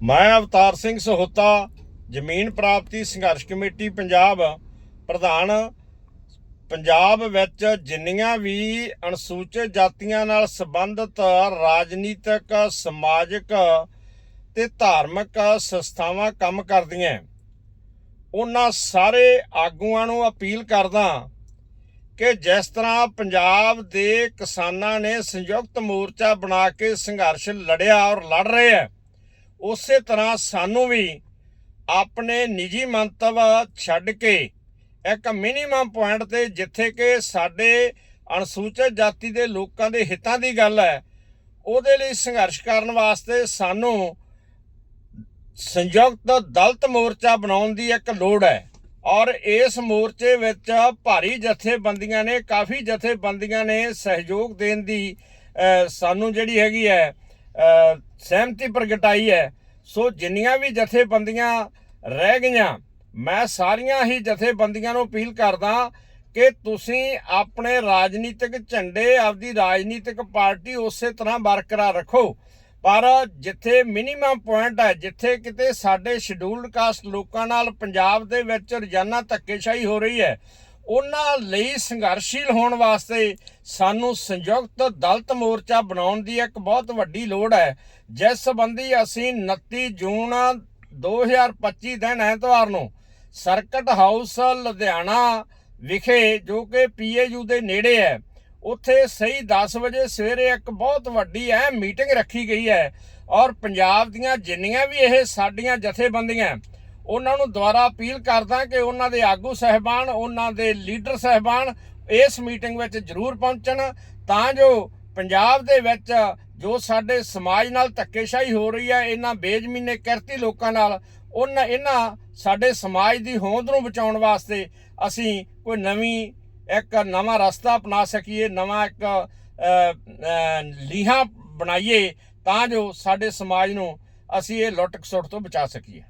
ਮੈਂ ਅਵਤਾਰ ਸਿੰਘ ਸਹੋਤਾ, ਜ਼ਮੀਨ ਪ੍ਰਾਪਤੀ ਸੰਘਰਸ਼ ਕਮੇਟੀ, ਪੰਜਾਬ। ਪ੍ਰਧਾਨ, ਪੰਜਾਬ ਵਿੱਚ ਜਿੰਨੀਆਂ ਵੀ ਅਨੁਸੂਚਿਤ ਜਾਤੀਆਂ ਨਾਲ ਸੰਬੰਧਿਤ ਰਾਜਨੀਤਿਕ, ਸਮਾਜਿਕ ਤੇ ਧਾਰਮਿਕ ਸੰਸਥਾਵਾਂ ਕੰਮ ਕਰਦੀਆਂ ਉਹਨਾਂ ਸਾਰੇ ਆਗੂਆਂ ਨੂੰ ਅਪੀਲ ਕਰਦਾ ਕਿ ਜਿਸ ਤਰ੍ਹਾਂ ਪੰਜਾਬ ਦੇ ਕਿਸਾਨਾਂ ਨੇ ਸੰਯੁਕਤ ਮੋਰਚਾ ਬਣਾ ਕੇ ਸੰਘਰਸ਼ ਲੜਿਆ ਔਰ ਲੜ ਰਹੇ ਹੈ ਉਸੇ ਤਰ੍ਹਾਂ ਸਾਨੂੰ ਵੀ ਆਪਣੇ ਨਿੱਜੀ ਮੰਤਵ ਛੱਡ ਕੇ ਇੱਕ ਮਿਨੀਮਮ ਪੁਆਇੰਟ ਤੇ ਜਿੱਥੇ ਕਿ ਸਾਡੇ ਅਨੁਸੂਚਿਤ ਜਾਤੀ ਦੇ ਲੋਕਾਂ ਦੇ ਹਿੱਤਾਂ ਦੀ ਗੱਲ ਹੈ, ਉਹਦੇ ਲਈ ਸੰਘਰਸ਼ ਕਰਨ ਵਾਸਤੇ ਸਾਨੂੰ ਸੰਯੁਕਤ ਦਲਤ ਮੋਰਚਾ ਬਣਾਉਣ ਦੀ ਇੱਕ ਲੋੜ ਹੈ। ਔਰ ਇਸ ਮੋਰਚੇ ਵਿੱਚ ਭਾਰੀ ਜਥੇਬੰਦੀਆਂ ਨੇ, ਕਾਫੀ ਜਥੇਬੰਦੀਆਂ ਨੇ ਸਹਿਯੋਗ ਦੇਣ ਦੀ ਸਾਨੂੰ ਜਿਹੜੀ ਹੈਗੀ ਹੈ ਸਹਿਮਤੀ ਪ੍ਰਗਟਾਈ ਹੈ। ਸੋ ਜਿੰਨੀਆਂ ਵੀ ਜਥੇਬੰਦੀਆਂ ਰਹਿ ਗਈਆਂ, ਮੈਂ ਸਾਰੀਆਂ ਹੀ ਜਥੇਬੰਦੀਆਂ ਨੂੰ ਅਪੀਲ ਕਰਦਾ ਕਿ ਤੁਸੀਂ ਆਪਣੇ ਰਾਜਨੀਤਿਕ ਝੰਡੇ, ਆਪਦੀ ਰਾਜਨੀਤਿਕ ਪਾਰਟੀ ਉਸੇ ਤਰ੍ਹਾਂ ਬਰਕਰਾਰ ਰੱਖੋ। ਪਰ ਜਿੱਥੇ ਮਿਨੀਮਮ ਪੁਆਇੰਟ ਹੈ, ਜਿੱਥੇ ਕਿਤੇ ਸਾਡੇ ਸ਼ਡਿਊਲਡ ਕਾਸਟ ਲੋਕਾਂ ਨਾਲ ਪੰਜਾਬ ਦੇ ਵਿੱਚ ਰੋਜ਼ਾਨਾ ਧੱਕੇਸ਼ਾਹੀ ਹੋ ਰਹੀ ਹੈ ਉਹਨਾਂ ਲਈ ਸੰਘਰਸ਼ੀਲ ਹੋਣ ਵਾਸਤੇ ਸਾਨੂੰ ਸੰਯੁਕਤ ਦਲਤ ਮੋਰਚਾ ਬਣਾਉਣ ਦੀ ਇੱਕ ਬਹੁਤ ਵੱਡੀ ਲੋੜ ਹੈ। ਜਿਸ ਸੰਬੰਧੀ ਅਸੀਂ 29 ਜੂਨ 2025 ਦਿਨ ਐਤਵਾਰ ਨੂੰ ਸਰਕਟ ਹਾਊਸ ਲੁਧਿਆਣਾ ਵਿਖੇ, ਜੋ ਕਿ ਪੀਏਯੂ ਦੇ ਨੇੜੇ ਹੈ, ਉੱਥੇ ਸਹੀ 10 ਵਜੇ ਸਵੇਰੇ ਇੱਕ ਬਹੁਤ ਵੱਡੀ ਅਹਿਮ ਮੀਟਿੰਗ ਰੱਖੀ ਗਈ ਹੈ ਔਰ ਪੰਜਾਬ ਦੀਆਂ ਜਿੰਨੀਆਂ ਵੀ ਇਹ ਸਾਡੀਆਂ ਜਥੇਬੰਦੀਆਂ ਉਹਨਾਂ ਨੂੰ ਦੁਆਰਾ ਅਪੀਲ ਕਰਦਾ ਕਿ ਉਹਨਾਂ ਦੇ ਆਗੂ ਸਹਿਬਾਨ, ਉਹਨਾਂ ਦੇ ਲੀਡਰ ਸਹਿਬਾਨ ਇਸ ਮੀਟਿੰਗ ਵਿੱਚ ਜ਼ਰੂਰ ਪਹੁੰਚਣ, ਤਾਂ ਜੋ ਪੰਜਾਬ ਦੇ ਵਿੱਚ ਜੋ ਸਾਡੇ ਸਮਾਜ ਨਾਲ ਧੱਕੇਸ਼ਾਹੀ ਹੋ ਰਹੀ ਹੈ, ਇਹਨਾਂ ਬੇਜ਼ਮੀਨੇ ਕਿਰਤੀ ਲੋਕਾਂ ਨਾਲ ਉਹਨਾਂ ਇਹਨਾਂ ਸਾਡੇ ਸਮਾਜ ਦੀ ਹੋਂਦ ਨੂੰ ਬਚਾਉਣ ਵਾਸਤੇ ਅਸੀਂ ਕੋਈ ਨਵੀਂ ਇੱਕ ਨਵਾਂ ਰਸਤਾ ਅਪਣਾ ਸਕੀਏ, ਨਵਾਂ ਇੱਕ ਲੀਹਾਂ ਬਣਾਈਏ, ਤਾਂ ਜੋ ਸਾਡੇ ਸਮਾਜ ਨੂੰ ਅਸੀਂ ਇਹ ਲੁੱਟ ਖਸੁੱਟ ਤੋਂ ਬਚਾ ਸਕੀਏ।